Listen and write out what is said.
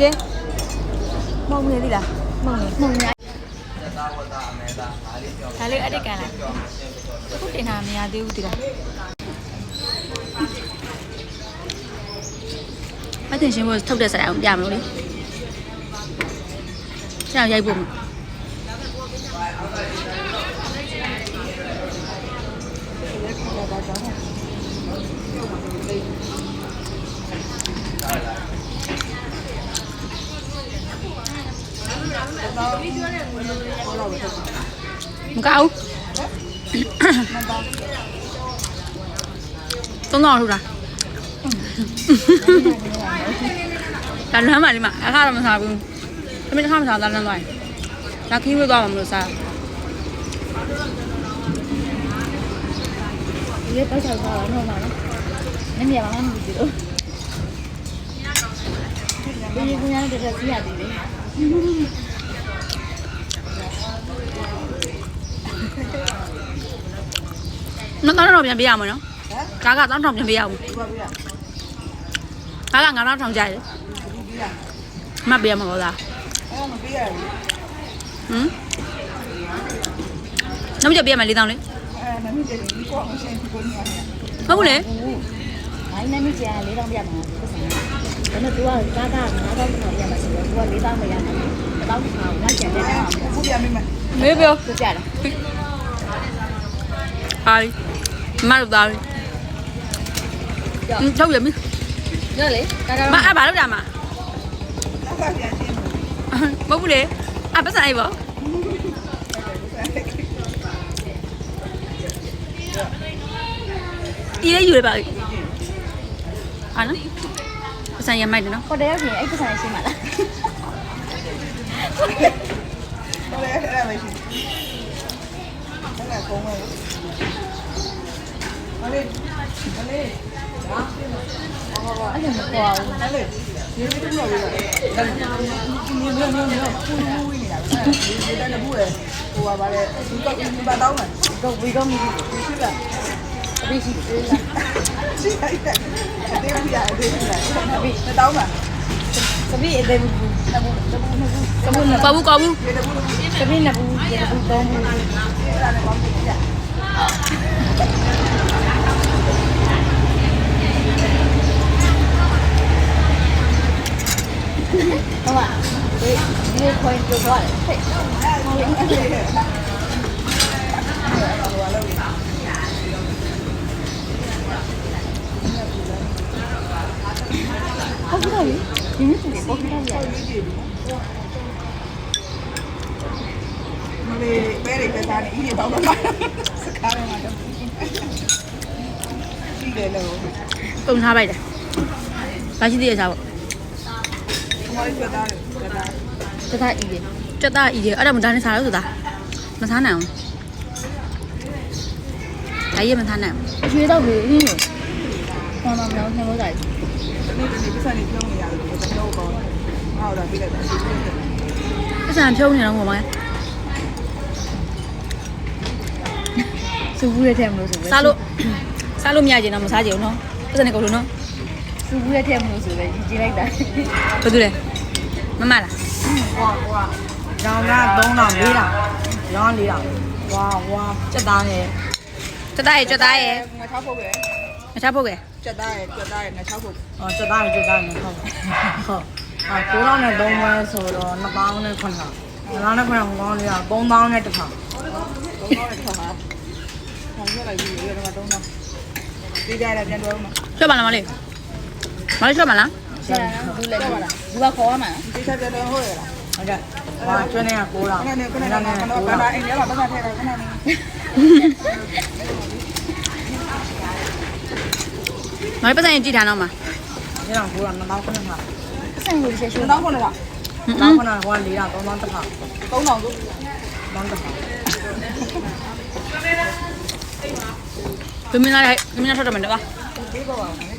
ကျင်းမုံနေသီလားမုံနေမှုန်ညာဒါလေးအတိတ်ကန်လားခုတင်တာမရသေးဘူးဒီလားမတင်ရှင်းဖို့ထုတ်တဲ့ဆိုင်အောင်ပြမလို့လေဆရာရိုက်ဖို့ မမကောက်သုံးတော့ထူတာဒါလမ်းပါလိမအခါတော့မစားဘူးသမီးတစ်ခါမစားသားလမ်းသွားရင်ဒါခီးဝေးသွားမှာမလို့စားဒီလေးပတ်ချောက်သွားတော့တော့မှာနော်နည်းနည်းပါမှမကြည့်လို့ဒီကူညာတဲ့တက်စီရသေးတယ် နောက်တော့တော့ပြန်ပေးရမှာနော်ကားကတောင်းထောင်ပြန်ပေးရအောင်ကားကငါးတောင်းထောင်ကြတယ်မပေးရမှာပေါ့လားအဲ့မပေးရဘူးဟမ်နောက်ကြပေးရမှာလေးတောင်းလေအဲ့မမီးတယ်ဒီကောအရှင်ကိုနေရတယ်ဟုတ်ဘူးလေမိုင်းနည်းနည်းကြာလေးတောင်းပြမှာပတ်စံဒါနဲ့ तू ကကားက9000တောင်းပြမှာဆိုတော့ तू က4000မရနိုင်ဘူးတောင်းထားငါကျန်တဲ့တောင်းအခုပြမိမယ်မေးပြောကိုကြတယ်ဟာမလို့သားထုတ်ရမင်းညလေကားကမအဲ့ဘာလို့တာမနောက်ကပြန်ရှင်းမယ်မဟုတ် ဘူးလေအပတ်စံအိပေါ့ဒီလေးယူရပါဟာနော်ပတ်စံရမိုက်တယ်နော်ဟိုတယောက်ကြီးအဲ့ပတ်စံရှင်းပါလားဟုတ်တယ်အဲ့ဒါပဲရှင်းအဲ့ဒါ ကုန်းမယ်မလေးမလေးအဲ့ဒါမပေါ်ဘူးမလေးဒီလိုတော့ပြောရတယ်ဒါမျိုးမျိုးမျိုးမျိုးမျိုးပူပူဝင်းနေတာပဲဒီတဲ့လည်းဘူးလေဟိုကဗါလေဒီတော့ဒီပါတော့မယ်တော့ဝီတော့မီဒီရှိလားအပိရှိသေးလားရှိလိုက်တယ်အသေးဘူးရအသေးဘူးလားဒီတော့မှာစပိအသေးဘူးနဘူးနဘူးနဘူးစပုတ်နကောဘူးကောဘူးဒီနဘူးနဘူးစပိနဘူးဒီဘူးတော့ဘူး အဲ့ဒါလည်းကောင်းပြီကြာဟုတ်ပါဒီဒီခွ င်ကြောက်တယ်ဟဲ့ဟုတ်ကဲ့ဒီနေ့ဒီပေါ်ကြရတယ်မလေးပဲရိတ်ပဲသားနေအင်းတော့တော့စကားရမှာတော့ရှိတယ်လို့ပုံထားလိုက်တယ်ဘာရှိသေးရစားပေါ့ဟောပြသားတယ်ပြသားတခါဤတယ်ကြက်သားဤတယ်အဲ့ဒါမဒါနဲ့စားလို့ဆိုတာမစားနိုင်အောင်ဒါရေးမစားနိုင်ဘူးရွှေတော့ဘူးအင်းလို့ ဘာမှမလုပ်နိုင်လို့တိုင်းဒီနေ့ဒီပစ္စည်းပြုံးနေရတယ်တော့တော့ကောင်းဟောတော့ပြလိုက်တာပတ်စံဖြုံးနေတော့ဟိုမှာစူဘူးရဲ့ထဲမလို့ဆိုပဲစားလို့စားလို့မရကြတော့မစားကြဘူးနော်ပတ်စံနဲ့ကုန်လို့နော်စူဘူးရဲ့ထဲမလို့ဆိုပဲကြည့်လိုက်တာဘာတူလဲမမလားဟွာဟွာရောင်းတာ3000 4000ရောင်း4000ဝါဝါစက်သားနဲ့ကြက်သားရဲ့ကြက်သားရဲ့ငါချောက်ဖို့ပဲမချဖို့ ကျက်သားရယ်ကျက်သားရယ်26ခု။ဟောကျက်သားရယ်ကျက်သားရယ်ဟုတ်။ဟုတ်။အာ9000နဲ့3ပွဲဆိုတော့2000နဲ့900။2000နဲ့900ဟိုကောင်းလေးက3000နဲ့1000။ဟုတ်တယ်ခေါ်ပါ။ဟောင်းရလိုက်ပြီရေတော့3000။ဒီကြရပြန်တော့မှာ။ချက်ပါလားမလေး။မလေးချက်ပါလား။ချက်ပါလား။ဘူးလက်ချက်ပါလား။ဘူးကခေါ်ရမှာလား။ဒီချက်ပြန်တော့ဟုတ်ရလား။ဟုတ်ကဲ့။ဟာကျွန်းနေက900။ခဏနေခဏနေခဏနေအိမ်ထဲမှာပတ်သက်ထဲတာခဏနေ။ ငါတို့ပတ်စံရင်ကြည့်ထားတော့မှာ။ဒီတော့ကိုက1900မှာ။စံကိုရှယ်ရှယ်1900မှာ။1900မှာဟိုက4000 3000 1000 3000ဆို။3000။ဘယ်မင်းလာလဲဘယ်မင်းလာထွက်တော့မယ်တော့ပါ။ဒီပေါ်ပါ